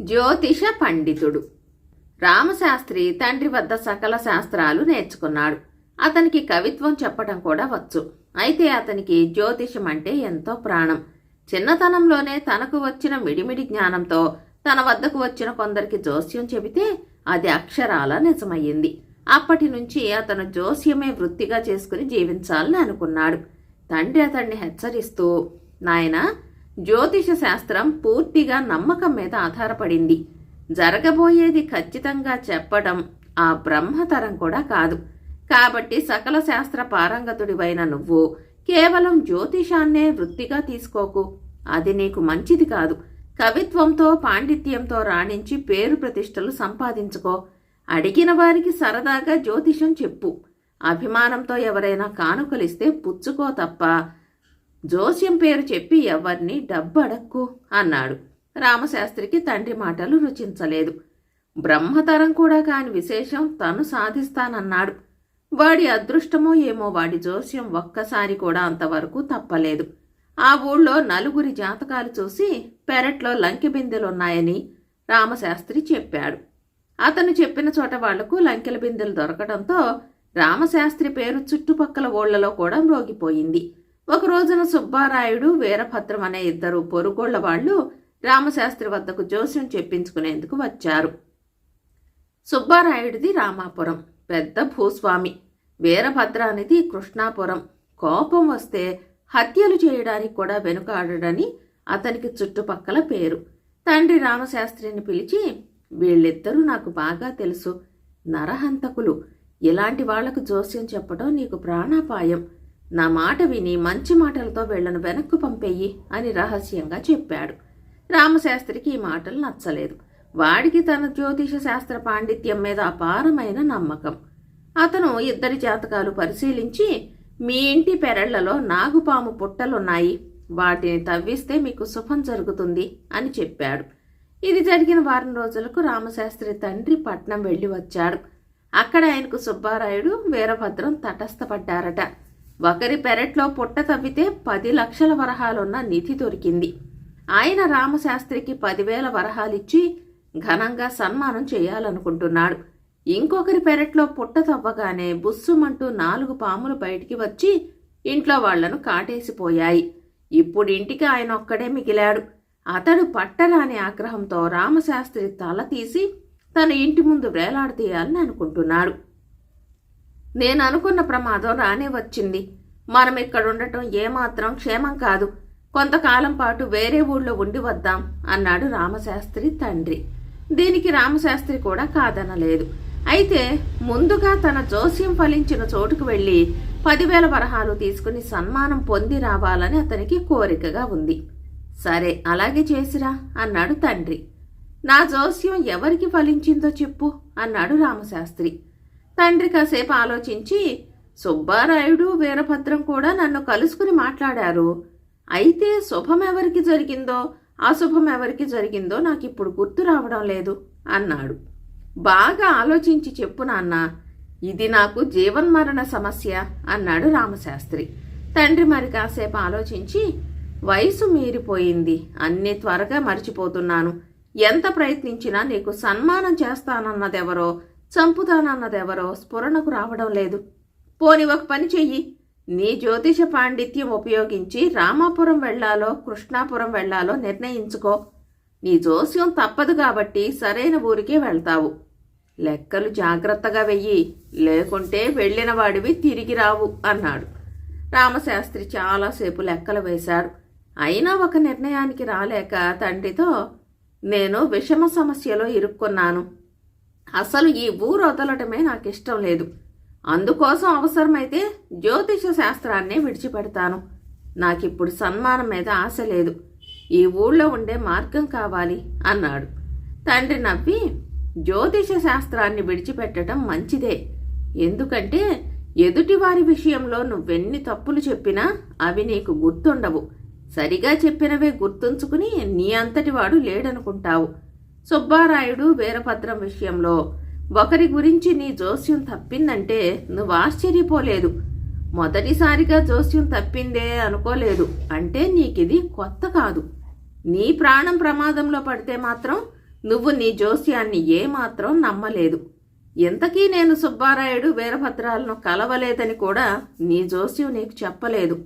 జ్యోతిష పండితుడు. రామశాస్త్రి తండ్రి వద్ద సకల శాస్త్రాలు నేర్చుకున్నాడు. అతనికి కవిత్వం చెప్పడం కూడా వచ్చు. అయితే అతనికి జ్యోతిషం అంటే ఎంతో ప్రాణం. చిన్నతనంలోనే తనకు వచ్చిన మిడిమిడి జ్ఞానంతో తన వద్దకు వచ్చిన కొందరికి జోస్యం చెబితే అది అక్షరాల నిజమయ్యింది. అప్పటి నుంచి అతను జోస్యమే వృత్తిగా చేసుకుని జీవించాలని అనుకున్నాడు. తండ్రి అతన్ని హెచ్చరిస్తూ నాయనా జ్యోతిష శాస్త్రం పూర్తిగా నమ్మకం మీద ఆధారపడింది. జరగబోయేది ఖచ్చితంగా చెప్పడం ఆ బ్రహ్మతరం కూడా కాదు. కాబట్టి సకల శాస్త్ర పారంగతుడివైన నువ్వు కేవలం జ్యోతిషాన్నే వృత్తిగా తీసుకోకు. అది నీకు మంచిది కాదు. కవిత్వంతో పాండిత్యంతో రాణించి పేరు ప్రతిష్టలు సంపాదించుకో. అడిగిన వారికి సరదాగా జ్యోతిషం చెప్పు. అభిమానంతో ఎవరైనా కానుకలిస్తే పుచ్చుకో తప్ప జోస్యం పేరు చెప్పి ఎవరిని డబ్బడక్కు అన్నాడు. రామశాస్త్రికి తండ్రి మాటలు రుచించలేదు. బ్రహ్మతరం కూడా కాని విశేషం తను సాధిస్తానన్నాడు. వాడి అదృష్టమో ఏమో వాడి జోస్యం ఒక్కసారి కూడా అంతవరకు తప్పలేదు. ఆ ఊళ్ళో నలుగురి జాతకాలు చూసి పెరట్లో లంకె బిందెలున్నాయని రామశాస్త్రి చెప్పాడు. అతను చెప్పిన చోట వాళ్ళకు లంకెల బిందెలు దొరకడంతో రామశాస్త్రి పేరు చుట్టుపక్కల ఊళ్ళలో కూడా మ్రోగిపోయింది. ఒక రోజున సుబ్బారాయుడు వీరభద్రం అనే ఇద్దరు పొరుగోళ్ళ వాళ్ళు రామశాస్త్రి వద్దకు జోస్యం చెప్పించుకునేందుకు వచ్చారు. సుబ్బారాయుడిది రామాపురం పెద్ద భూస్వామి. వీరభద్ర అనేది కృష్ణాపురం. కోపం వస్తే హత్యలు చేయడానికి కూడా వెనుకాడడని అతనికి చుట్టుపక్కల పేరు. తండ్రి రామశాస్త్రిని పిలిచి వీళ్ళిద్దరూ నాకు బాగా తెలుసు. నరహంతకులు. ఇలాంటి వాళ్ళకు జోస్యం చెప్పడం నీకు ప్రాణాపాయం. నా మాట విని మంచి మాటలతో వీళ్ళను వెనక్కు పంపేయి అని రహస్యంగా చెప్పాడు. రామశాస్త్రికి ఈ మాటలు నచ్చలేదు. వాడికి తన జ్యోతిష శాస్త్ర పాండిత్యం మీద అపారమైన నమ్మకం. అతను ఇద్దరి జాతకాలు పరిశీలించి మీ ఇంటి పెరళ్ళలో నాగుపాము పుట్టలున్నాయి. వాటిని తవ్విస్తే మీకు శుభం జరుగుతుంది అని చెప్పాడు. ఇది జరిగిన వారం రోజులకు రామశాస్త్రి తండ్రి పట్నం వెళ్ళి వచ్చాడు. అక్కడ ఆయనకు సుబ్బారాయుడు వీరభద్రం తటస్థపడ్డారట. ఒకరి పెరట్లో పుట్ట తవ్వితే పది లక్షల వరహాలున్న నిధి దొరికింది. ఆయన రామశాస్త్రికి పదివేల వరహాలిచ్చి ఘనంగా సన్మానం చేయాలనుకుంటున్నాడు. ఇంకొకరి పెరట్లో పుట్ట తవ్వగానే బుస్సుమంటూ నాలుగు పాములు బయటికి వచ్చి ఇంట్లో వాళ్ళను కాటేసిపోయాయి. ఇప్పుడు ఇంటికి ఆయన ఒక్కడే మిగిలాడు. అతడు పట్టరాని ఆగ్రహంతో రామశాస్త్రి తల తీసి తన ఇంటి ముందు వేలాడదీయాలని అనుకుంటున్నాడు. నేను అనుకున్న ప్రమాదం రానే వచ్చింది. మనం ఇక్కడ ఉండటం ఏమాత్రం క్షేమం కాదు. కొంతకాలం పాటు వేరే ఊళ్ళో ఉండి వద్దాం అన్నాడు రామశాస్త్రి తండ్రి. దీనికి రామశాస్త్రి కూడా కాదనలేదు. అయితే ముందుగా తన జోస్యం ఫలించిన చోటుకు వెళ్ళి పదివేల వరహాలు తీసుకుని సన్మానం పొంది రావాలని అతనికి కోరికగా ఉంది. సరే అలాగే చేసిరా అన్నాడు తండ్రి. నా జోస్యం ఎవరికి ఫలించిందో చెప్పు అన్నాడు రామశాస్త్రి. తండ్రి కాసేపు ఆలోచించి సుబ్బారాయుడు వీరభద్రం కూడా నన్ను కలుసుకుని మాట్లాడారు. అయితే శుభం ఎవరికి జరిగిందో అశుభం ఎవరికి జరిగిందో నాకు ఇప్పుడు గుర్తు రావడం లేదు అన్నాడు. బాగా ఆలోచించి చెప్పు నాన్న ఇది నాకు జీవన్మరణ సమస్య అన్నాడు రామశాస్త్రి. తండ్రి మరి కాసేపు ఆలోచించి వయసు మీరిపోయింది అన్ని త్వరగా మర్చిపోతున్నాను. ఎంత ప్రయత్నించినా నీకు సన్మానం చేస్తానన్నదెవరో చంపుతానన్నదెవరో స్ఫురణకు రావడం లేదు. పోని ఒక పని చెయ్యి. నీ జ్యోతిష పాండిత్యం ఉపయోగించి రామాపురం వెళ్ళాలో కృష్ణాపురం వెళ్ళాలో నిర్ణయించుకో. నీ జోస్యం తప్పదు కాబట్టి సరైన ఊరికే వెళ్తావు. లెక్కలు జాగ్రత్తగా వెయ్యి. లేకుంటే వెళ్ళిన వాడివి తిరిగి రావు అన్నాడు. రామశాస్త్రి చాలాసేపు లెక్కలు వేశాడు. అయినా ఒక నిర్ణయానికి రాలేక తండ్రితో నేను విషమ సమస్యలో ఇరుక్కున్నాను. అసలు ఈ ఊరు వదలటమే నాకు ఇష్టం లేదు. అందుకోసం అవసరమైతే జ్యోతిష శాస్త్రాన్నే విడిచిపెడతాను. నాకిప్పుడు సన్మానం మీద ఆశ లేదు. ఈ ఊళ్ళో ఉండే మార్గం కావాలి అన్నాడు. తండ్రి నవ్వి జ్యోతిష శాస్త్రాన్ని విడిచిపెట్టడం మంచిదే. ఎందుకంటే ఎదుటివారి విషయంలో నువ్వెన్ని తప్పులు చెప్పినా అవి నీకు గుర్తుండవు. సరిగా చెప్పినవే గుర్తుంచుకుని నీ అంతటి వాడు లేడనుకుంటావు. సుబ్బారాయుడు వీరభద్రం విషయంలో ఒకరి గురించి నీ జోస్యం తప్పిందంటే నువ్వు ఆశ్చర్యపోలేదు. మొదటిసారిగా జోస్యం తప్పిందే అనుకోలేదు. అంటే నీకిది కొత్త కాదు. నీ ప్రాణం ప్రమాదంలో పడితే మాత్రం నువ్వు నీ జోస్యాన్ని ఏమాత్రం నమ్మలేదు. ఇంతకీ నేను సుబ్బారాయుడు వీరభద్రాలను కలవలేదని కూడా నీ జోస్యం నీకు చెప్పలేదు.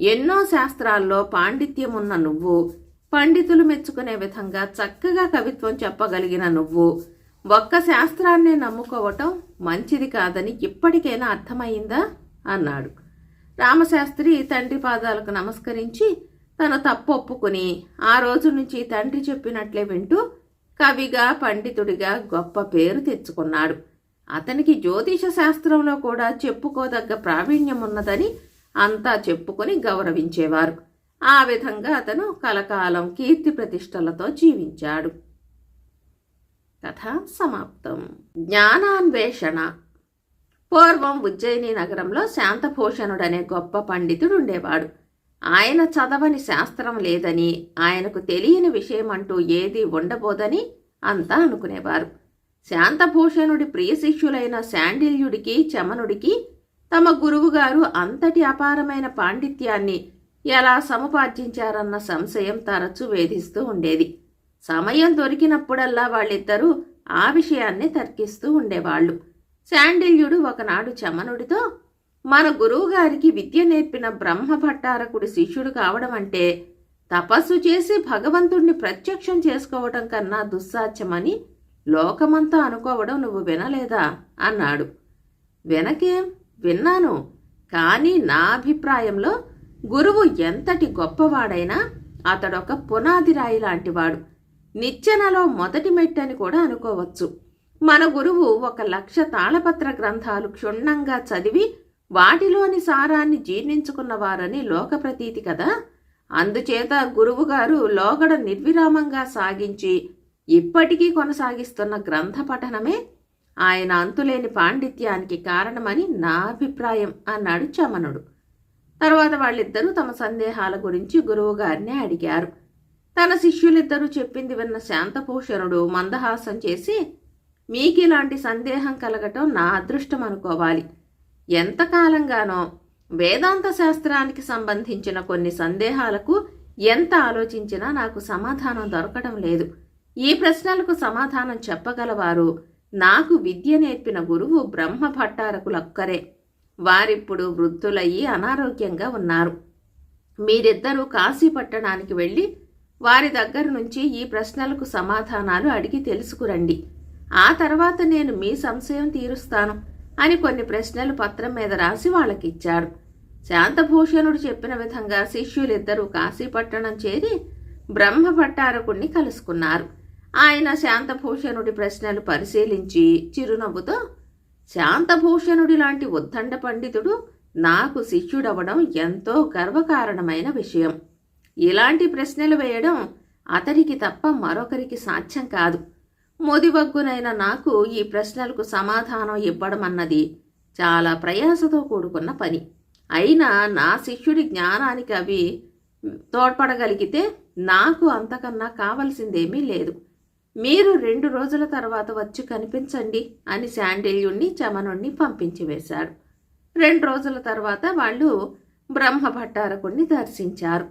ఎన్నో శాస్త్రాల్లో పాండిత్యం ఉన్న నువ్వు పండితులు మెచ్చుకునే విధంగా చక్కగా కవిత్వం చెప్పగలిగిన నువ్వు. ఒక్క శాస్త్రాన్నే నమ్ముకోవటం మంచిది కాదని ఇప్పటికైనా అర్థమయ్యిందా? అన్నాడు. రామశాస్త్రి తండ్రి పాదాలకు నమస్కరించి తన తప్పు ఒప్పుకుని ఆ రోజు నుంచి తండ్రి చెప్పినట్లే వింటూ కవిగా పండితుడిగా గొప్ప పేరు తెచ్చుకున్నాడు. అతనికి జ్యోతిష శాస్త్రంలో కూడా చెప్పుకోదగ్గ ప్రావీణ్యం ఉన్నదని అంతా చెప్పుకొని గౌరవించేవారు. ఆ విధంగా అతను కలకాలం కీర్తి ప్రతిష్టలతో జీవించాడు. కథ సమాప్తం. జ్ఞానాన్వేషణ. పూర్వం ఉజ్జయిని నగరంలో శాంతభూషణుడనే గొప్ప పండితుడు ఉండేవాడు ఆయన చదవని శాస్త్రం లేదని ఆయనకు తెలియని విషయం అంటూ ఏదీ ఉండబోదని అంతా అనుకునేవారు. శాంతభూషణుడి ప్రియ శిష్యులైన శాండిల్యుడికి చమనుడికి తమ గురువుగారు అంతటి అపారమైన పాండిత్యాన్ని ఎలా సముపార్జించారన్న సంశయం తరచూ వేధిస్తూ ఉండేది. సమయం దొరికినప్పుడల్లా వాళ్ళిద్దరూ ఆ విషయాన్ని తర్కిస్తూ ఉండేవాళ్ళు. శాండిల్యుడు ఒకనాడు చమనుడితో మన గురువుగారికి విద్య నేర్పిన బ్రహ్మ భట్టారకుడి శిష్యుడు కావడం అంటే తపస్సు చేసి భగవంతుణ్ణి ప్రత్యక్షం చేసుకోవటం కన్నా దుస్సాధ్యమని లోకమంతా అనుకోవడం నువ్వు వినలేదా? అన్నాడు. వెనకేం? విన్నాను. కానీ నా అభిప్రాయంలో గురువు ఎంతటి గొప్పవాడైనా అతడొక పునాది రాయి లాంటివాడు. నిచ్చెనలో మొదటి మెట్టని కూడా అనుకోవచ్చు. మన గురువు ఒక లక్ష తాళపత్ర గ్రంథాలు క్షుణ్ణంగా చదివి వాటిలోని సారాన్ని జీర్ణించుకున్నవారని లోకప్రతీతి కదా. అందుచేత గురువుగారు లోగడ నిర్విరామంగా సాగించి ఇప్పటికీ కొనసాగిస్తున్న గ్రంథ పఠనమే ఆయన అంతులేని పాండిత్యానికి కారణమని నా అభిప్రాయం అన్నాడు చమనుడు. తర్వాత వాళ్ళిద్దరూ తమ సందేహాల గురించి గురువుగారిని అడిగారు. తన శిష్యులిద్దరూ చెప్పింది విన్న శాంతభూషణుడు మందహాసం చేసి మీకు ఇలాంటి సందేహం కలగటం నా అదృష్టం అనుకోవాలి. ఎంతకాలంగానో వేదాంత శాస్త్రానికి సంబంధించిన కొన్ని సందేహాలకు ఎంత ఆలోచించినా నాకు సమాధానం దొరకడం లేదు. ఈ ప్రశ్నలకు సమాధానం చెప్పగలవారు. నాకు విద్య నేర్పిన గురువు బ్రహ్మ భట్టారకులొక్కరే వారిప్పుడు వృద్ధులయ్యి అనారోగ్యంగా ఉన్నారు. మీరిద్దరూ కాశీ పట్టణానికి వెళ్ళి వారి దగ్గర నుంచి ఈ ప్రశ్నలకు సమాధానాలు అడిగి తెలుసుకురండి. ఆ తర్వాత నేను మీ సంశయం తీరుస్తాను అని కొన్ని ప్రశ్నలు పత్రం మీద రాసి వాళ్ళకిచ్చాడు. శాంతభూషణుడు చెప్పిన విధంగా శిష్యులిద్దరూ కాశీపట్టణం చేరి బ్రహ్మపట్టారకుణ్ణి కలుసుకున్నారు. ఆయన శాంతభూషణుడి ప్రశ్నలు పరిశీలించి చిరునవ్వుతో శాంతభూషణుడి లాంటి ఉద్దండ పండితుడు నాకు శిష్యుడవడం ఎంతో గర్వకారణమైన విషయం. ఇలాంటి ప్రశ్నలు వేయడం అతనికి తప్ప మరొకరికి సాధ్యం కాదు. మొదివగ్గునైన నాకు ఈ ప్రశ్నలకు సమాధానం ఇవ్వడం అన్నది చాలా ప్రయాసతో కూడుకున్న పని. అయినా నా శిష్యుడి జ్ఞానానికి అవి తోడ్పడగలిగితే నాకు అంతకన్నా కావలసిందేమీ లేదు. మీరు రెండు రోజుల తర్వాత వచ్చి కనిపించండి అని శాండిల్యుణ్ణి చమనుణ్ణి పంపించి వేశాడు రెండు రోజుల తర్వాత వాళ్ళు బ్రహ్మ భట్టారకుణ్ణి దర్శించారు.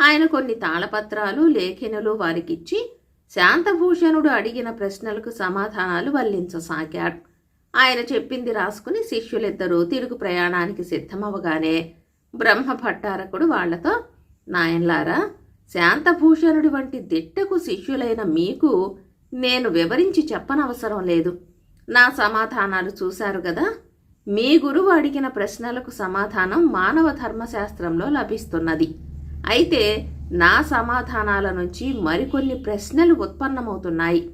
ఆయన కొన్ని తాళపత్రాలు లేఖనలు వారికిచ్చి శాంతభూషణుడు అడిగిన ప్రశ్నలకు సమాధానాలు వల్లించసాగాడు. ఆయన చెప్పింది రాసుకుని శిష్యులిద్దరూ తిరుగు ప్రయాణానికి సిద్ధమవగానే బ్రహ్మ భట్టారకుడు వాళ్ళతో నాయన్లారా శాంతభూషణుడి వంటి దిట్టకు శిష్యులైన మీకు నేను వివరించి చెప్పనవసరం లేదు. నా సమాధానాలు చూశారు కదా మీ గురువు అడిగిన ప్రశ్నలకు సమాధానం మానవ ధర్మశాస్త్రంలో లభిస్తున్నది. అయితే నా సమాధానాల నుంచి మరికొన్ని ప్రశ్నలు ఉత్పన్నమవుతున్నాయి.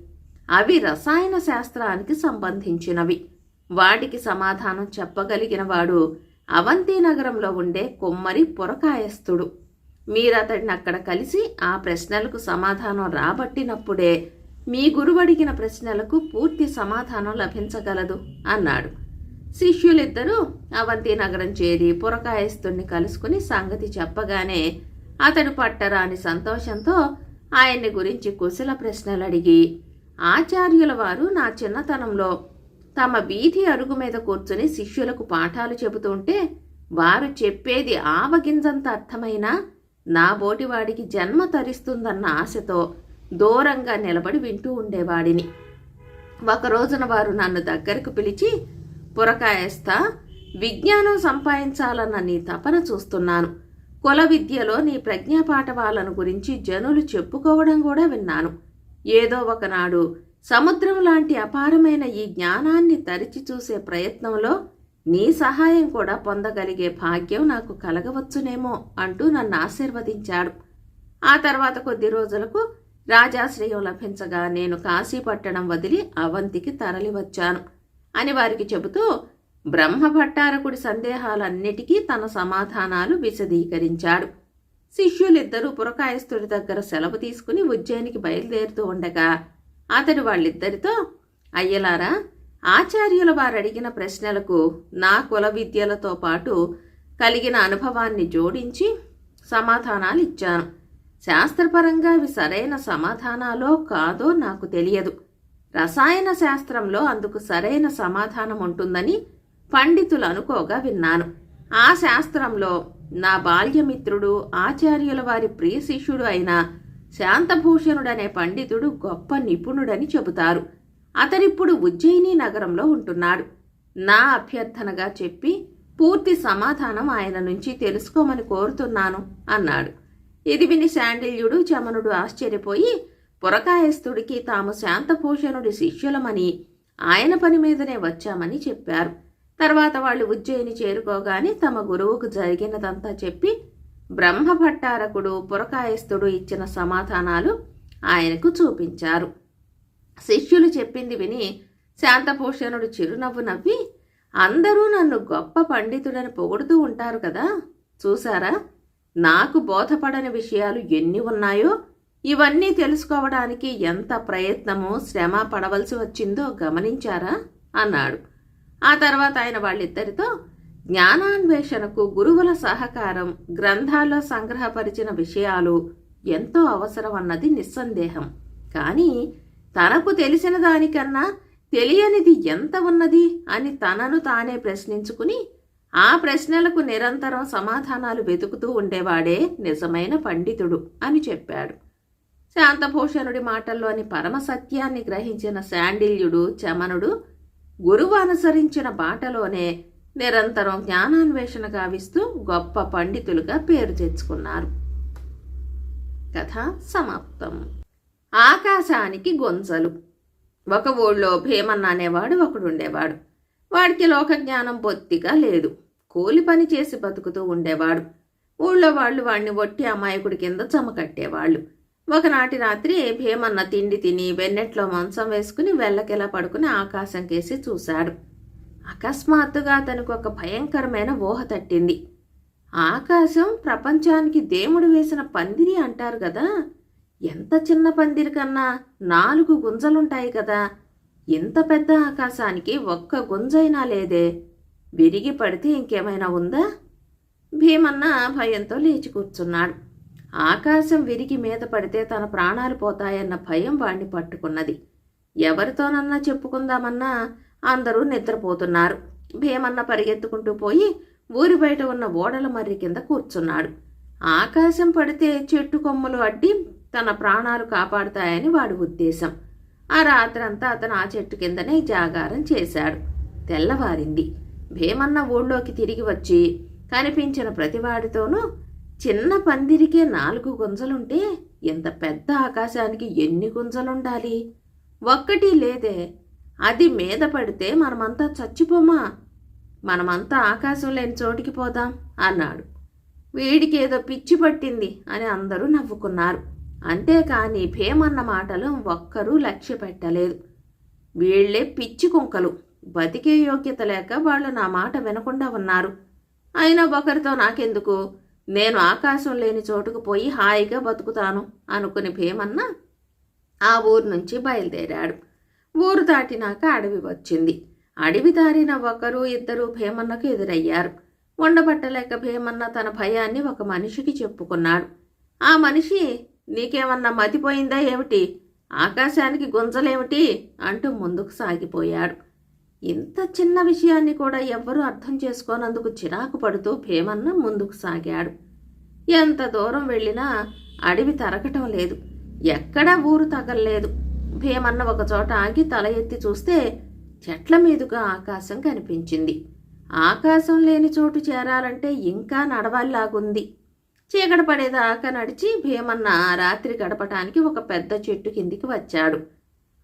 అవి రసాయన శాస్త్రానికి సంబంధించినవి. వాటికి సమాధానం చెప్పగలిగిన వాడు అవంతి నగరంలో ఉండే కొమ్మరి పురకాయస్థుడు. మీరతడిని అక్కడ కలిసి ఆ ప్రశ్నలకు సమాధానం రాబట్టినప్పుడే మీ గురువు అడిగిన ప్రశ్నలకు పూర్తి సమాధానం లభించగలదు అన్నాడు. శిష్యులిద్దరూ అవంతి నగరం చేరి పురకాయస్తుణ్ణి కలుసుకుని సంగతి చెప్పగానే అతడు పట్టరాని సంతోషంతో ఆయన్ని గురించి కుశల ప్రశ్నలు అడిగి ఆచార్యుల వారు నా చిన్నతనంలో తమ వీధి అరుగు మీద కూర్చుని శిష్యులకు పాఠాలు చెబుతుంటే వారు చెప్పేది ఆవగింజంత అర్థమైనా నా బోటివాడికి జన్మ తరిస్తుందన్న ఆశతో దూరంగా నిలబడి వింటూ ఉండేవాడిని. ఒక రోజున వారు నన్ను దగ్గరకు పిలిచి పురకాయస్తా విజ్ఞానం సంపాదించాలన్న నీ తపన చూస్తున్నాను. కుల విద్యలో నీ ప్రజ్ఞాపాఠవాలను గురించి జనులు చెప్పుకోవడం కూడా విన్నాను. ఏదో ఒకనాడు సముద్రం లాంటి అపారమైన ఈ జ్ఞానాన్ని తరిచి చూసే ప్రయత్నంలో నీ సహాయం కూడా పొందగలిగే భాగ్యం నాకు కలగవచ్చునేమో అంటూ నన్ను ఆశీర్వదించాడు. ఆ తర్వాత కొద్ది రోజులకు రాజాశ్రయం లభించగా నేను కాశీపట్టణం వదిలి అవంతికి తరలివచ్చాను అని వారికి చెబుతూ బ్రహ్మభట్టారకుడి సందేహాలన్నిటికీ తన సమాధానాలు విశదీకరించాడు. శిష్యులిద్దరూ పురకాయస్తుడి దగ్గర సెలవు తీసుకుని ఉజ్జయినికి బయలుదేరుతూ ఉండగా అతడు వాళ్ళిద్దరితో అయ్యలారా ఆచార్యుల వారు అడిగిన ప్రశ్నలకు నా కుల విద్యలతో పాటు కలిగిన అనుభవాన్ని జోడించి సమాధానాలు ఇచ్చాను శాస్త్రపరంగా అవి సరైన సమాధానాలో కాదో నాకు తెలియదు. రసాయన శాస్త్రంలో అందుకు సరైన సమాధానం ఉంటుందని పండితులు అనుకోగా విన్నాను. ఆ శాస్త్రంలో నా బాల్యమిత్రుడు ఆచార్యుల వారి ప్రియ శిష్యుడు అయిన శాంతభూషణుడనే పండితుడు గొప్ప నిపుణుడని చెబుతారు. అతనిప్పుడు ఉజ్జయిని నగరంలో ఉంటున్నాడు. నా అభ్యర్థనగా చెప్పి పూర్తి సమాధానం ఆయన నుంచి తెలుసుకోమని కోరుతున్నాను అన్నాడు. ఇది విని శాండిల్యుడు చమనుడు ఆశ్చర్యపోయి పురకాయస్తుడికి తాము శాంతభూషణుడి శిష్యులమని ఆయన పని మీదనే వచ్చామని చెప్పారు. తర్వాత వాళ్ళు ఉజ్జయిని చేరుకోగానే తమ గురువుకు జరిగినదంతా చెప్పి బ్రహ్మభట్టారకుడు పురకాయస్థుడు ఇచ్చిన సమాధానాలు ఆయనకు చూపించారు. శిష్యులు చెప్పింది విని శాంతభూషణుడు చిరునవ్వు నవ్వి అందరూ నన్ను గొప్ప పండితుడని పొగుడుతూ ఉంటారు కదా. చూసారా నాకు బోధపడని విషయాలు ఎన్ని ఉన్నాయో ఇవన్నీ తెలుసుకోవడానికి ఎంత ప్రయత్నమో శ్రమ పడవలసి వచ్చిందో గమనించారా? అన్నాడు. ఆ తర్వాత ఆయన వాళ్ళిద్దరితో జ్ఞానాన్వేషణకు గురువుల సహకారం గ్రంథాల్లో సంగ్రహపరిచిన విషయాలు ఎంతో అవసరం అన్నది నిస్సందేహం. కానీ తనకు తెలిసిన దానికన్నా తెలియనిది ఎంత ఉన్నది? అని తనను తానే ప్రశ్నించుకుని ఆ ప్రశ్నలకు నిరంతరం సమాధానాలు వెతుకుతూ ఉండేవాడే నిజమైన పండితుడు అని చెప్పాడు. శాంతభూషణుడి మాటల్లోని పరమ సత్యాన్ని గ్రహించిన శాండిల్యుడు చమనుడు గురువు అనుసరించిన బాటలోనే నిరంతరం జ్ఞానాన్వేషణ గావిస్తూ గొప్ప పండితులుగా పేరు తెచ్చుకున్నారు. కథ సమాప్తం. ఆకాశానికి గొంజలు. ఒక ఊళ్ళో భీమన్న అనేవాడు ఒకడుండేవాడు. వాడికి లోక జ్ఞానం బొత్తిగా లేదు. కూలి పని చేసి బతుకుతూ ఉండేవాడు. ఊళ్ళో వాళ్ళు వాడిని ఒట్టి అమాయకుడి కింద చమకట్టేవాళ్ళు ఒకనాటి రాత్రి భీమన్న తిండి తిని వెన్నెట్లో మంచం వేసుకుని వెళ్ళకెలా పడుకుని ఆకాశం కేసి చూశాడు. అకస్మాత్తుగా అతనికి ఒక భయంకరమైన ఊహ తట్టింది. ఆకాశం ప్రపంచానికి దేవుడు వేసిన పందిరి అంటారు కదా ఎంత చిన్న పందిరి కన్నా నాలుగు గుంజలుంటాయి కదా ఇంత పెద్ద ఆకాశానికి ఒక్క గుంజైనా లేదే. విరిగి పడితే ఇంకేమైనా ఉందా? భీమన్న భయంతో లేచి కూర్చున్నాడు. ఆకాశం విరిగి మీద పడితే తన ప్రాణాలు పోతాయన్న భయం వాణ్ణి పట్టుకున్నది. ఎవరితోనన్నా చెప్పుకుందామన్నా అందరూ నిద్రపోతున్నారు. భీమన్న పరిగెత్తుకుంటూ పోయి ఊరి బయట ఉన్న ఓడల మర్రి కింద కూర్చున్నాడు. ఆకాశం పడితే చెట్టు కొమ్మలు అడ్డి తన ప్రాణాలు కాపాడుతాయని వాడి ఉద్దేశం. ఆ రాత్రంతా అతను ఆ చెట్టు కిందనే జాగారం చేశాడు. తెల్లవారింది. భీమన్న ఊళ్ళోకి తిరిగి వచ్చి కనిపించిన ప్రతివాడితోనూ చిన్న పందిరికే నాలుగు గుంజలుంటే ఇంత పెద్ద ఆకాశానికి ఎన్ని గుంజలుండాలి? ఒక్కటి లేదే. అది మీద పడితే మనమంతా చచ్చిపోమా? మనమంతా ఆకాశం లేని చోటికి పోదాం అన్నాడు. వీడికి ఏదో పిచ్చి పట్టింది అని అందరూ నవ్వుకున్నారు. అంతేకాని భీమన్న మాటలు ఒక్కరూ లక్ష్య పెట్టలేదు వీళ్ళే పిచ్చి కుంకలు. బతికే యోగ్యత లేక వాళ్ళు నా మాట వినకుండా ఉన్నారు. అయినా ఒకరితో నాకెందుకు? నేను ఆకాశం లేని చోటుకు పోయి హాయిగా బతుకుతాను అనుకుని భీమన్న ఆ ఊరు నుంచి బయలుదేరాడు. ఊరు దాటినాక అడవి వచ్చింది. అడవి దారిన ఒకరు ఇద్దరు భీమన్నకు ఎదురయ్యారు. ఉండబట్టలేక భీమన్న తన భయాన్ని ఒక మనిషికి చెప్పుకున్నాడు. ఆ మనిషి నీకేమన్నా మతిపోయిందా ఏమిటి? ఆకాశానికి గుంజలేమిటి? అంటూ ముందుకు సాగిపోయాడు. ఇంత చిన్న విషయాన్ని కూడా ఎవ్వరూ అర్థం చేసుకోనందుకు చిరాకు పడుతూ భీమన్న ముందుకు సాగాడు. ఎంత దూరం వెళ్ళినా అడవి తరగటం లేదు. ఎక్కడా ఊరు తగల్లేదు. భీమన్న ఒకచోట ఆగి తల ఎత్తి చూస్తే చెట్ల మీదుగా ఆకాశం కనిపించింది. ఆకాశం లేని చోటు చేరాలంటే ఇంకా నడవాలిలాగుంది. చీకటి పడేదాకా నడిచి భీమన్న ఆ రాత్రి గడపటానికి ఒక పెద్ద చెట్టు కిందికి వచ్చాడు.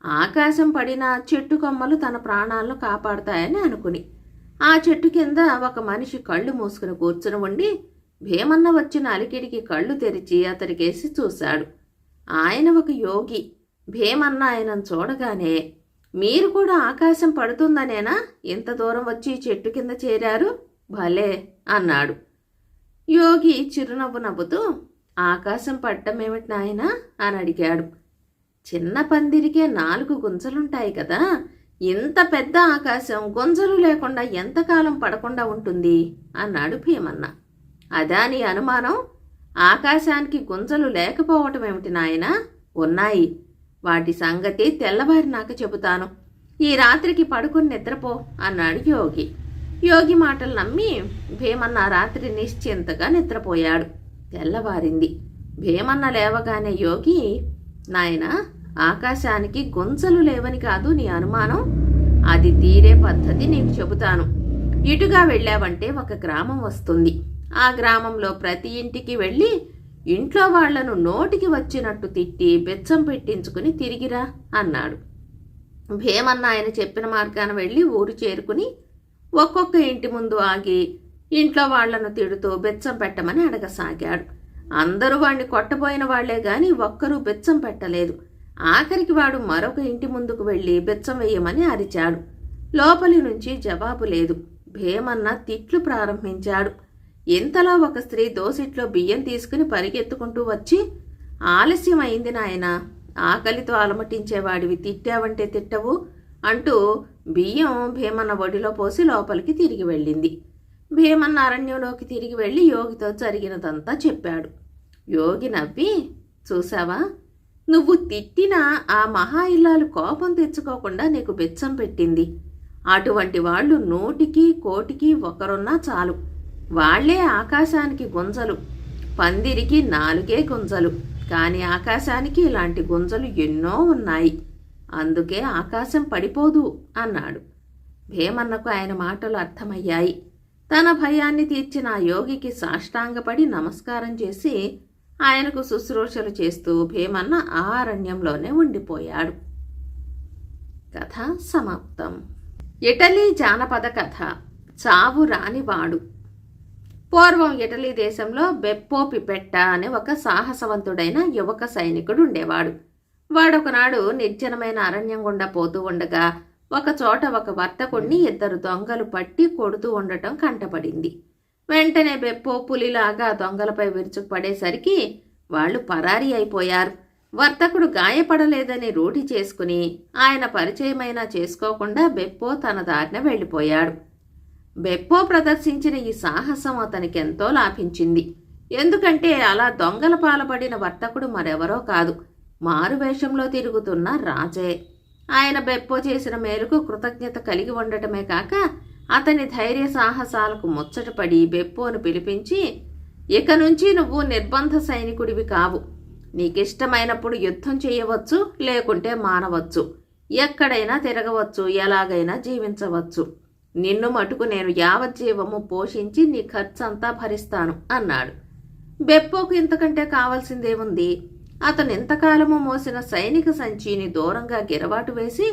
ఆకాశం పడిన చెట్టు కొమ్మలు తన ప్రాణాలను కాపాడతాయని అనుకుని ఆ చెట్టు కింద ఒక మనిషి కళ్ళు మూసుకుని కూర్చుని ఉండి భీమన్న వచ్చిన అలికిడికి కళ్ళు తెరిచి అతడికేసి చూశాడు. ఆయన ఒక యోగి. భీమన్న ఆయనను చూడగానే మీరు కూడా ఆకాశం పడుతుందనేనా? ఇంత దూరం వచ్చి చెట్టు కింద చేరారు? భలే అన్నాడు. యోగి చిరునవ్వు నవ్వుతూ ఆకాశం పడ్డమేమిటి నాయనా? అని అడిగాడు. చిన్న పందిరికే నాలుగు గుంజలుంటాయి కదా. ఇంత పెద్ద ఆకాశం గుంజలు లేకుండా ఎంతకాలం పడకుండా ఉంటుంది? అన్నాడు భీమన్న. అదా నీ అనుమానం? ఆకాశానికి గుంజలు లేకపోవటం ఏమిటి నాయన? ఉన్నాయి. వాటి సంగతి తెల్లవారినాక చెబుతాను. ఈ రాత్రికి పడుకుని నిద్రపో అన్నాడు యోగి. యోగి మాటలు నమ్మి భీమన్న రాత్రి నిశ్చింతగా నిద్రపోయాడు. తెల్లవారింది. భీమన్న లేవగానే యోగి నాయన ఆకాశానికి గొంచలు లేవని కాదు నీ అనుమానం. అది తీరే పద్ధతి నీకు చెబుతాను. ఇటుగా వెళ్ళావంటే ఒక గ్రామం వస్తుంది. ఆ గ్రామంలో ప్రతి ఇంటికి వెళ్ళి ఇంట్లో వాళ్ళను నోటికి వచ్చినట్టు తిట్టి బెచ్చం పెట్టించుకుని తిరిగిరా అన్నాడు. భీమన్న ఆయన చెప్పిన మార్గాన వెళ్ళి ఊరు చేరుకుని ఒక్కొక్క ఇంటి ముందు ఆగి ఇంట్లో వాళ్ళను తిడుతూ బెచ్చం పెట్టమని అడగసాగాడు. అందరూ వాణ్ణి కొట్టబోయిన వాళ్ళే గాని ఒక్కరూ బెచ్చం పెట్టలేదు. ఆఖరికి వాడు మరొక ఇంటి ముందుకు వెళ్ళి బెచ్చం వేయమని అరిచాడు. లోపలి నుంచి జవాబు లేదు. భీమన్న తిట్లు ప్రారంభించాడు. ఇంతలో ఒక స్త్రీ దోసిట్లో బియ్యం తీసుకుని పరిగెత్తుకుంటూ వచ్చి ఆలస్యం అయింది నాయన ఆకలితో అలమటించేవాడివి తిట్టావంటే తిట్టవు అంటూ బియ్యం భీమన్న ఒడిలో పోసి లోపలికి తిరిగి వెళ్ళింది. భీమన్న అరణ్యంలోకి తిరిగి వెళ్ళి యోగితో జరిగినదంతా చెప్పాడు. యోగి నవ్వి చూసావా నువ్వు తిట్టిన ఆ మహా ఇల్లాలు కోపం తెచ్చుకోకుండా నీకు బెచ్చం పెట్టింది. అటువంటి వాళ్ళు నూటికి కోటికి ఒకరున్నా చాలు. వాళ్ళే ఆకాశానికి గుంజలు. పందిరికి నాలుగే గుంజలు. కానీ ఆకాశానికి ఇలాంటి గుంజలు ఎన్నో ఉన్నాయి. అందుకే ఆకాశం పడిపోదు అన్నాడు. భీమన్నకు ఆయన మాటలు అర్థమయ్యాయి. తన భయాన్ని తీర్చిన ఆ యోగికి సాష్టాంగపడి నమస్కారం చేసి ఆయనకు శుశ్రూషలు చేస్తూ భీమన్న ఆ అరణ్యంలోనే ఉండిపోయాడు. కథ సమాప్తం. ఇటలీ జానపద కథ. చావు రానివాడు. పూర్వం ఇటలీ దేశంలో బెప్పో పిపెట్ట అనే ఒక సాహసవంతుడైన యువక సైనికుడు ఉండేవాడు. వాడొకనాడు నిర్జనమైన అరణ్యం గుండా పోతూ ఉండగా ఒక చోట ఒక వర్తకుణ్ణి ఇద్దరు దొంగలు పట్టి కొడుతూ ఉండటం కంటపడింది. వెంటనే బెప్పో పులిలాగా దొంగలపై విరుచుకుపడేసరికి వాళ్ళు పరారీ అయిపోయారు. వర్తకుడు గాయపడలేదని రూఢి చేసుకుని ఆయన పరిచయమైనా చేసుకోకుండా బెప్పో తన దారిన వెళ్ళిపోయాడు. బెప్పో ప్రదర్శించిన ఈ సాహసం అతనికి ఎంతో లాభించింది. ఎందుకంటే అలా దొంగల పాలబడిన వర్తకుడు మరెవరో కాదు. మారువేషంలో తిరుగుతున్న రాజే. ఆయన బెప్పో చేసిన మేరకు కృతజ్ఞత కలిగి ఉండటమే కాక అతని ధైర్య సాహసాలకు ముచ్చటపడి బెప్పోను పిలిపించి ఇక నుంచి నువ్వు నిర్బంధ సైనికుడివి కావు. నీకిష్టమైనప్పుడు యుద్ధం చేయవచ్చు లేకుంటే మానవచ్చు ఎక్కడైనా తిరగవచ్చు ఎలాగైనా జీవించవచ్చు. నిన్ను మటుకు నేను యావజ్జీవము పోషించి నీ ఖర్చంతా భరిస్తాను అన్నాడు. బెప్పోకు ఇంతకంటే కావాల్సిందేముంది? అతను ఇంతకాలము మోసిన సైనిక సంచిని దూరంగా గిరవాటు వేసి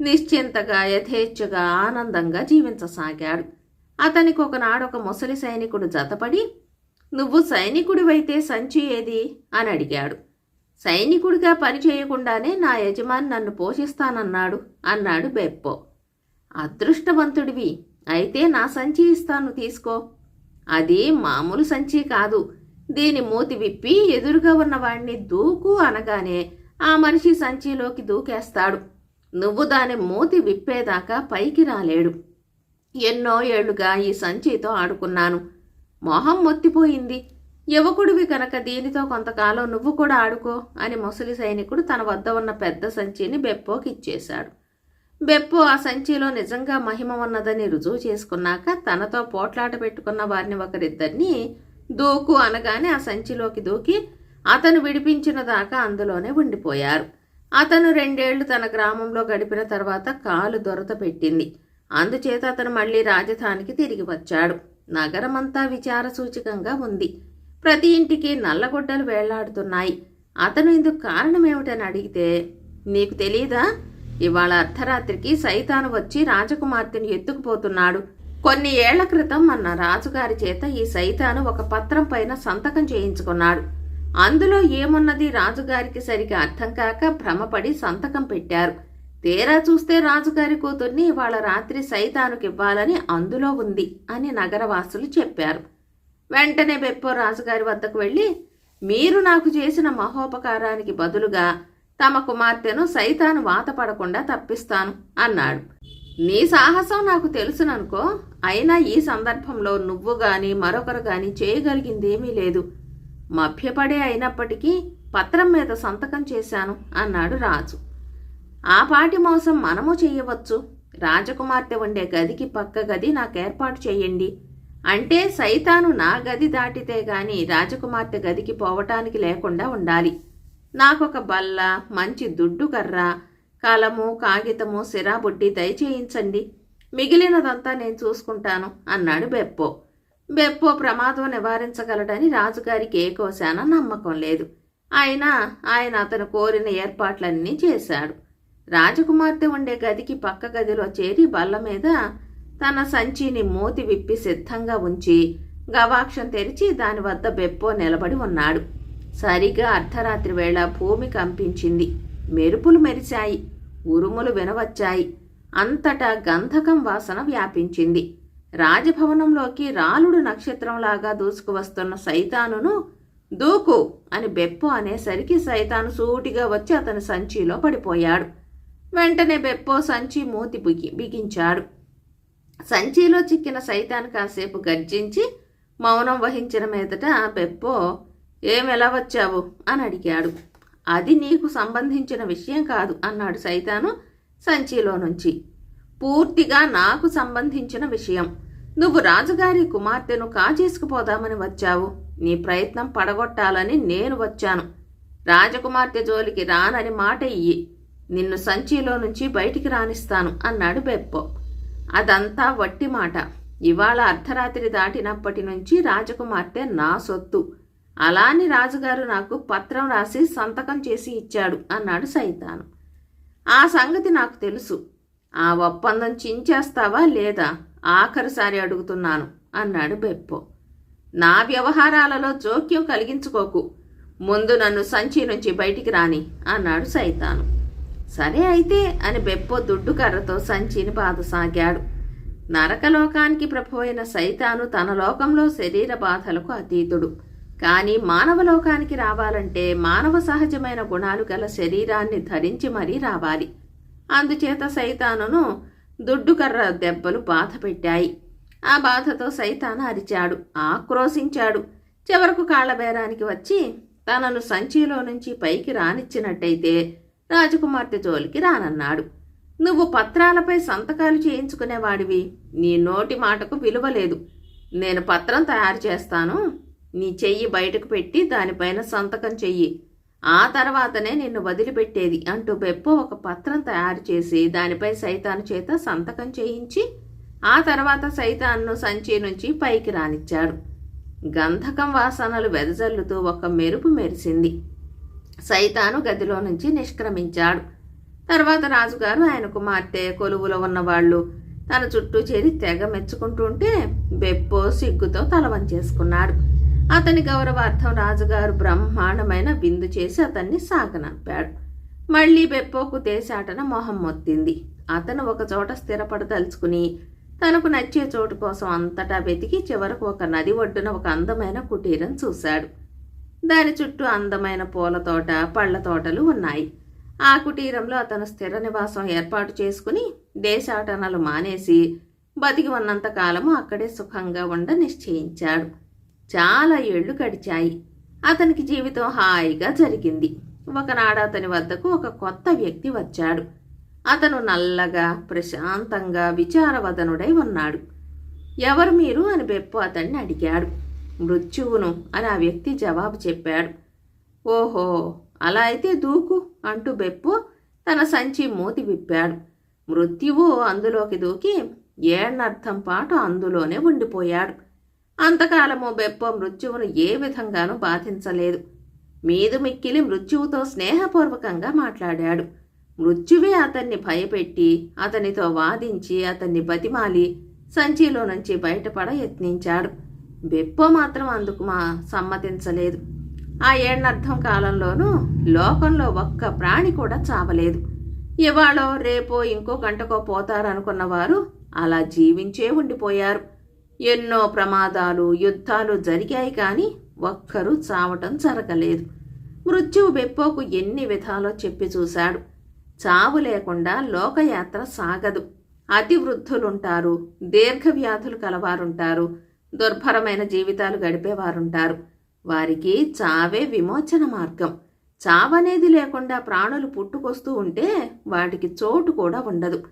నిశ్చింతగా యథేచ్ఛగా ఆనందంగా జీవించసాగాడు. అతనికి ఒకనాడు ఒక ముసలి సైనికుడు జతపడి నువ్వు సైనికుడివైతే సంచి ఏది? అని అడిగాడు సైనికుడిగా పని చేయకుండానే నా యజమాని నన్ను పోషిస్తానన్నాడు అన్నాడు బెప్పో. అదృష్టవంతుడివి అయితే నా సంచి ఇస్తాను తీసుకో. అది మామూలు సంచి కాదు. దీని మూతి విప్పి ఎదురుగా ఉన్నవాణ్ణి దూకు అనగానే ఆ మనిషి సంచిలోకి దూకేస్తాడు. నువ్వు దాని మూతి విప్పేదాకా పైకి రాలేడు. ఎన్నో ఏళ్ళుగా ఈ సంచితో ఆడుకున్నాను. మొహం మొత్తిపోయింది. యువకుడివి కనుక దీనితో కొంతకాలం నువ్వు కూడా ఆడుకో అని ముసలి సైనికుడు తన వద్ద ఉన్న పెద్ద సంచిని బెప్పోకి ఇచ్చేశాడు ఆ సంచిలో నిజంగా మహిమ ఉన్నదని రుజువు చేసుకున్నాక తనతో పోట్లాట పెట్టుకున్న వారిని ఒకరిద్దరిని దూకు అనగానే ఆ సంచిలోకి దూకి అతను విడిపించిన దాకా అందులోనే ఉండిపోయారు. అతను రెండేళ్ళు తన గ్రామంలో గడిపిన తర్వాత కాలు దొరత పెట్టింది. అందుచేత అతను మళ్ళీ రాజధానికి తిరిగి వచ్చాడు. నగరమంతా విచార సూచకంగా ఉంది. ప్రతి ఇంటికి నల్లగొడ్డలు వేళ్ళాడుతున్నాయి. అతను ఇందుకు కారణమేమిటని అడిగితే నీకు తెలీదా? ఇవాళ అర్ధరాత్రికి సైతాను వచ్చి రాజకుమార్తెను ఎత్తుకుపోతున్నాడు. కొన్ని ఏళ్ళ క్రితం మన రాజుగారి చేత ఈ సైతాను ఒక పత్రం పైన సంతకం చేయించుకున్నాడు. అందులో ఏమున్నది రాజుగారికి సరిగా అర్థం కాక భ్రమపడి సంతకం పెట్టారు. తేరా చూస్తే రాజుగారి కూతుర్ని ఇవాళ రాత్రి సైతానుకి ఇవ్వాలని అందులో ఉంది అని నగరవాసులు చెప్పారు. వెంటనే బెప్పో రాజుగారి వద్దకు వెళ్ళి మీరు నాకు చేసిన మహోపకారానికి బదులుగా తమ కుమార్తెను సైతాను వాత పడకుండా తప్పిస్తాను అన్నాడు. నీ సాహసం నాకు తెలుసుననుకో అయినా ఈ సందర్భంలో నువ్వు గాని మరొకరు గాని చేయగలిగిందేమీ లేదు. మభ్యపడే అయినప్పటికీ పత్రం మీద సంతకం చేశాను అన్నాడు రాజు. ఆ పాటి మోసం మనము చేయవచ్చు. రాజకుమార్తె ఉండే గదికి పక్క గది నాకు ఏర్పాటు చేయండి. అంటే సైతాను నా గది దాటితే గాని రాజకుమార్తె గదికి పోవటానికి లేకుండా ఉండాలి. నాకొక బల్ల మంచి దుడ్డు కర్ర కలము కాగితము సిరాబుడ్డి దయచేయించండి. మిగిలినదంతా నేను చూసుకుంటాను అన్నాడు బెప్పో. బెప్పో ప్రమాదం నివారించగలడని రాజుగారికి ఏ కోశాన నమ్మకం లేదు. అయినా ఆయన అతను కోరిన ఏర్పాట్లన్నీ చేశాడు. రాజకుమార్తె ఉండే గదికి పక్క గదిలో చేరి బల్ల మీద తన సంచిని మూతి విప్పి సిద్ధంగా ఉంచి గవాక్షం తెరిచి దాని వద్ద బెప్పో నిలబడి ఉన్నాడు. సరిగా అర్ధరాత్రి వేళ భూమి కంపించింది. మెరుపులు మెరిశాయి. ఉరుములు వినవచ్చాయి. అంతటా గంధకం వాసన వ్యాపించింది. రాజభవనంలోకి రాలుడు నక్షత్రంలాగా దూసుకువస్తున్న సైతానును దూకు అని బెప్పో అనేసరికి సైతాను సూటిగా వచ్చి అతని సంచిలో పడిపోయాడు. వెంటనే బెప్పో సంచి మూతి బిగి బిగించాడు. సంచిలో చిక్కిన సైతాను కాసేపు గర్జించి మౌనం వహించిన మీదట బెప్పో ఏమెలా వచ్చావు? అని అడిగాడు. అది నీకు సంబంధించిన విషయం కాదు అన్నాడు సైతాను సంచిలో నుంచి పూర్తిగా నాకు సంబంధించిన విషయం. నువ్వు రాజుగారి కుమార్తెను కాజేసుకుపోదామని వచ్చావు. నీ ప్రయత్నం పడగొట్టాలని నేను వచ్చాను. రాజకుమార్తె జోలికి రానని మాట ఇయ్యి. నిన్ను సంచిలో నుంచి బయటికి రానిస్తాను అన్నాడు బెప్పో. అదంతా వట్టి మాట. ఇవాళ అర్ధరాత్రి దాటినప్పటి నుంచి రాజకుమార్తె నా సొత్తు. అలాని రాజుగారు నాకు పత్రం రాసి సంతకం చేసి ఇచ్చాడు అన్నాడు సైతాను. ఆ సంగతి నాకు తెలుసు. ఆ ఒప్పందం చించేస్తావా లేదా? ఆఖరిసారి అడుగుతున్నాను అన్నాడు బెప్పో. నా వ్యవహారాలలో జోక్యం కలిగించుకోకు. ముందు నన్ను సంచి నుంచి బయటికి రాని అన్నాడు సైతాను. సరే అయితే అని బెప్పో దుడ్డు కర్రతో సంచిని బాధసాగాడు. నరకలోకానికి ప్రభువైన సైతాను తన లోకంలో శరీర బాధలకు అతీతుడు. కానీ మానవ లోకానికి రావాలంటే మానవ సహజమైన గుణాలు గల శరీరాన్ని ధరించి మరీ రావాలి. అందుచేత సైతానును దుడ్డుకర్ర దెబ్బలు బాధ పెట్టాయి ఆ బాధతో సైతాను అరిచాడు ఆక్రోశించాడు. చివరకు కాళ్ళబేరానికి వచ్చి తనను సంచిలో నుంచి పైకి రానిచ్చినట్టయితే రాజకుమార్తె జోలికి రానన్నాడు. నువ్వు పత్రాలపై సంతకాలు చేయించుకునేవాడివి. నీ నోటి మాటకు విలువ లేదు నేను పత్రం తయారు చేస్తాను. నీ చెయ్యి బయటకు పెట్టి దానిపైన సంతకం చెయ్యి. ఆ తర్వాతనే నిన్ను వదిలిపెట్టేది అంటూ బెప్పో ఒక పత్రం తయారు చేసి దానిపై సైతాను చేత సంతకం చేయించి ఆ తర్వాత సైతాన్ను సంచి నుంచి పైకి రానిచ్చాడు. గంధకం వాసనలు వెదజల్లుతూ ఒక మెరుపు మెరిసింది. సైతాను గదిలో నుంచి నిష్క్రమించాడు. తర్వాత రాజుగారు ఆయన కుమార్తె కొలువులో ఉన్నవాళ్ళు తన చుట్టూ చేరి తెగ మెచ్చుకుంటుంటే బెప్పో సిగ్గుతో తలవం చేసుకున్నాడు అతని గౌరవార్థం రాజుగారు బ్రహ్మాండమైన విందు చేసి అతన్ని సాగనంపాడు. మళ్ళీ బెప్పోకు దేశాటన మొహం మొత్తింది. అతను ఒక చోట స్థిరపడదలుచుకుని తనకు నచ్చే చోటు కోసం అంతటా వెతికి చివరకు ఒక నది ఒడ్డున ఒక అందమైన కుటీరం చూశాడు. దాని చుట్టూ అందమైన పూల తోట పళ్ళ తోటలు ఉన్నాయి. ఆ కుటీరంలో అతను స్థిర నివాసం ఏర్పాటు చేసుకుని దేశాటనలు మానేసి బతికి ఉన్నంత కాలము అక్కడే సుఖంగా ఉండ నిశ్చయించాడు. చాలా ఏళ్ళు గడిచాయి. అతనికి జీవితం హాయిగా జరిగింది. ఒకనాడు అతని వద్దకు ఒక కొత్త వ్యక్తి వచ్చాడు. అతను నల్లగా ప్రశాంతంగా విచారవదనుడై ఉన్నాడు. ఎవరు మీరు? అని బెప్పు అతన్ని అడిగాడు. మృత్యువును? అని ఆ వ్యక్తి జవాబు చెప్పాడు. ఓహో అలా అయితే దూకు అంటూ బెప్పు తన సంచి మూతి విప్పాడు. మృత్యువు అందులోకి దూకి ఏణర్థం పాటు అందులోనే ఉండిపోయాడు. అంతకాలము బెప్ప మృత్యువును ఏ విధంగానూ బాధించలేదు. మీదు మిక్కిలి మృత్యువుతో స్నేహపూర్వకంగా మాట్లాడాడు. మృత్యువే అతన్ని భయపెట్టి అతనితో వాదించి అతన్ని బతిమాలి సంచిలో నుంచి బయటపడ యత్నించాడు. బెప్పో మాత్రం అందుకు మా సమ్మతించలేదు. ఆ ఏళ్ళర్థం కాలంలోనూ లోకంలో ఒక్క ప్రాణి కూడా చావలేదు. ఇవాళో రేపో ఇంకో గంటకో పోతారనుకున్న వారు అలా జీవించే ఉండిపోయారు. ఎన్నో ప్రమాదాలు యుద్ధాలు జరిగాయి కానీ ఒక్కరూ చావటం జరగలేదు. మృత్యువు బెప్పోకు ఎన్ని విధాలో చెప్పి చూశాడు. చావు లేకుండా లోకయాత్ర సాగదు. అతి వృద్ధులుంటారు దీర్ఘవ్యాధులు కలవారుంటారు దుర్భరమైన జీవితాలు గడిపేవారుంటారు. వారికి చావే విమోచన మార్గం. చావనేది లేకుండా ప్రాణులు పుట్టుకొస్తూ ఉంటే వాటికి చోటు కూడా ఉండదు.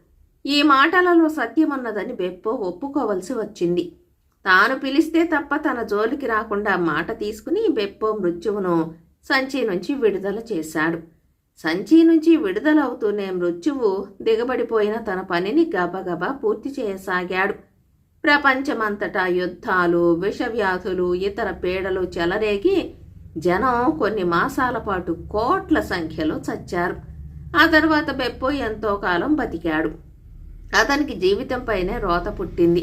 ఈ మాటలలో సత్యమన్నదని బెప్పో ఒప్పుకోవలసి వచ్చింది. తాను పిలిస్తే తప్ప తన జోలికి రాకుండా మాట తీసుకుని బెప్పో మృత్యువును సంచి నుంచి విడుదల చేశాడు. సంచి నుంచి విడుదలవుతూనే మృత్యువు దిగబడిపోయిన తన పనిని గబగబా పూర్తి చేయసాగాడు. ప్రపంచమంతటా యుద్ధాలు విషవ్యాధులు ఇతర పీడలు చెలరేగి జనం కొన్ని మాసాల పాటు కోట్ల సంఖ్యలో చచ్చారు. ఆ తర్వాత బెప్పో ఎంతో కాలం బతికాడు. అతనికి జీవితంపైనే రోత పుట్టింది.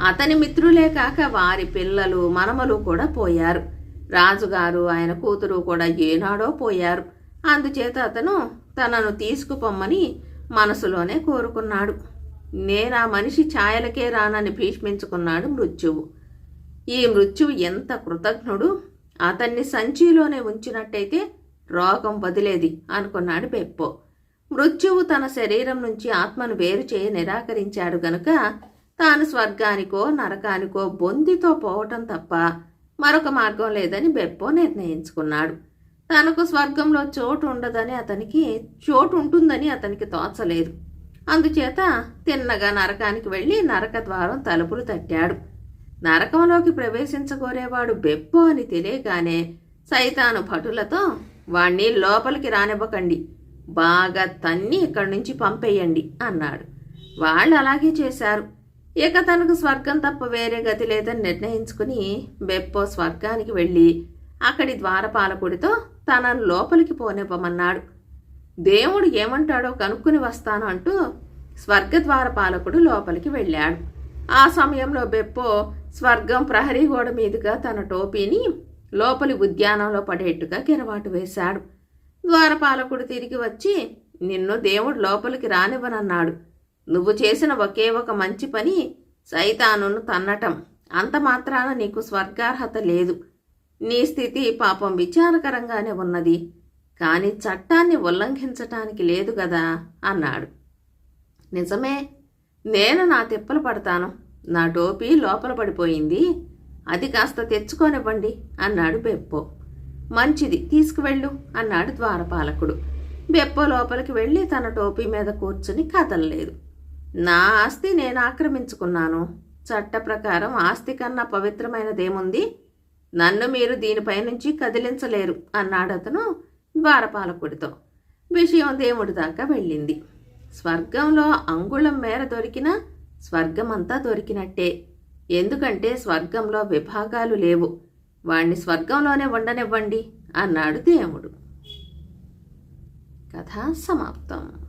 అతని మిత్రులే కాక వారి పిల్లలు మనమలు కూడా పోయారు. రాజుగారు ఆయన కూతురు కూడా ఏనాడో పోయారు. అందుచేత అతను తనను తీసుకుపోమ్మని మనసులోనే కోరుకున్నాడు. నేనా మనిషి ఛాయలకే రానని భీష్మించుకున్నాడు మృత్యువు. ఈ మృత్యువు ఎంత కృతజ్ఞుడు! అతన్ని సంచిలోనే ఉంచినట్టయితే రోగం వదిలేది అనుకున్నాడు బెప్పో. మృత్యువు తన శరీరం నుంచి ఆత్మను వేరు చేయ నిరాకరించాడు గనుక తాను స్వర్గానికో నరకానికో బొందితో పోవటం తప్ప మరొక మార్గం లేదని బెప్పో నిర్ణయించుకున్నాడు. తనకు స్వర్గంలో చోటు ఉండదని అతనికి చోటు ఉంటుందని అతనికి తోచలేదు. అందుచేత తిన్నగా నరకానికి వెళ్ళి నరక ద్వారం తలుపులు తట్టాడు. నరకంలోకి ప్రవేశించగోరేవాడు బెప్పు అని తెలియగానే సైతాను భటులతో వాణ్ణి లోపలికి రానివ్వకండి. బాగా తన్ని ఇక్కడి నుంచి పంపేయండి అన్నాడు. వాళ్ళు అలాగే చేశారు. ఇక తనకు స్వర్గం తప్ప వేరే గతి లేదని నిర్ణయించుకుని బెప్పో స్వర్గానికి వెళ్ళి అక్కడి ద్వారపాలకుడితో తనను లోపలికి పోనివ్వమన్నాడు. దేవుడు ఏమంటాడో కనుక్కుని వస్తాను అంటూ స్వర్గద్వారపాలకుడు లోపలికి వెళ్ళాడు. ఆ సమయంలో బెప్పో స్వర్గం ప్రహరీ గోడ మీదుగా తన టోపీని లోపలి ఉద్యానంలో పడేట్టుగా గిరవాటు వేశాడు. ద్వారపాలకుడు తిరిగి వచ్చి నిన్ను దేవుడు లోపలికి రానివ్వనన్నాడు. నువ్వు చేసిన ఒకే ఒక మంచి పని సైతానును తన్నటం. అంత మాత్రాన నీకు స్వర్గార్హత లేదు. నీ స్థితి పాపం విచారకరంగానే ఉన్నది. కానీ చట్టాన్ని ఉల్లంఘించటానికి లేదు కదా అన్నాడు. నిజమే నేను నా తిప్పలు పడతాను. నా టోపీ లోపల పడిపోయింది. అది కాస్త తెచ్చుకోనివ్వండి అన్నాడు బెప్పో మంచిది తీసుకువెళ్ళు అన్నాడు ద్వారపాలకుడు. బెప్ప లోపలికి వెళ్ళి తన టోపీ మీద కూర్చుని కదలలేదు. నా ఆస్తి నేను ఆక్రమించుకున్నాను. చట్ట ప్రకారం ఆస్తి కన్నా పవిత్రమైనదేముంది? నన్ను మీరు దీనిపై నుంచి కదిలించలేరు అన్నాడు అతను ద్వారపాలకుడితో. విషయం దేవుడి దాకా వెళ్ళింది. స్వర్గంలో అంగుళం మేర దొరికినా స్వర్గమంతా దొరికినట్టే. ఎందుకంటే స్వర్గంలో విభాగాలు లేవు. వాణ్ణి స్వర్గంలోనే ఉండనివ్వండి అన్నాడు దేవుడు. కథ సమాప్తం.